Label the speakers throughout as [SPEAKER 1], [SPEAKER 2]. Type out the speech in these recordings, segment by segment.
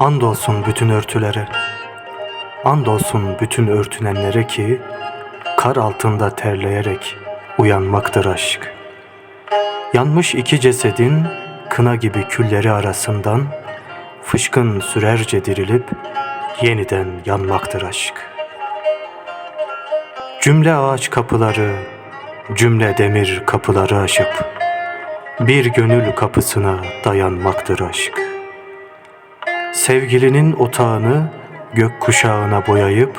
[SPEAKER 1] Andolsun bütün örtülere, andolsun bütün örtünenlere ki, kar altında terleyerek uyanmaktır aşk. Yanmış iki cesedin kına gibi külleri arasından, fışkın sürerce dirilip yeniden yanmaktır aşk. Cümle ağaç kapıları, cümle demir kapıları aşıp, bir gönül kapısına dayanmaktır aşk. Sevgilinin otağını gök kuşağına boyayıp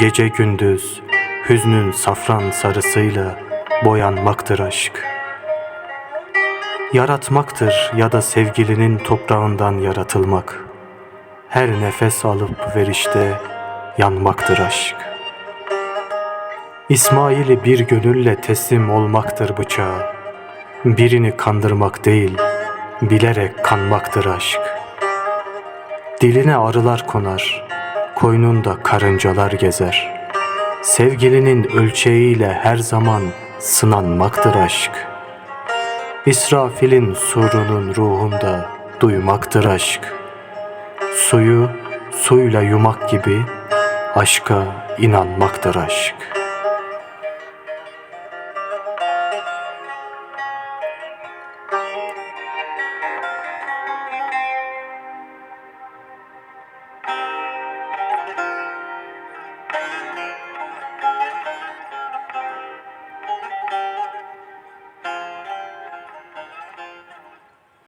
[SPEAKER 1] gece gündüz hüznün safran sarısıyla boyanmaktır aşk. Yaratmaktır ya da sevgilinin toprağından yaratılmak. Her nefes alıp verişte yanmaktır aşk. İsmail'i bir gönülle teslim olmaktır bıçağa. Birini kandırmak değil, bilerek kanmaktır aşk. Diline arılar konar, koynunda karıncalar gezer. Sevgilinin ölçeğiyle her zaman sınanmaktır aşk. İsrafil'in surunun ruhunda duymaktır aşk. Suyu suyla yumak gibi aşka inanmaktır aşk.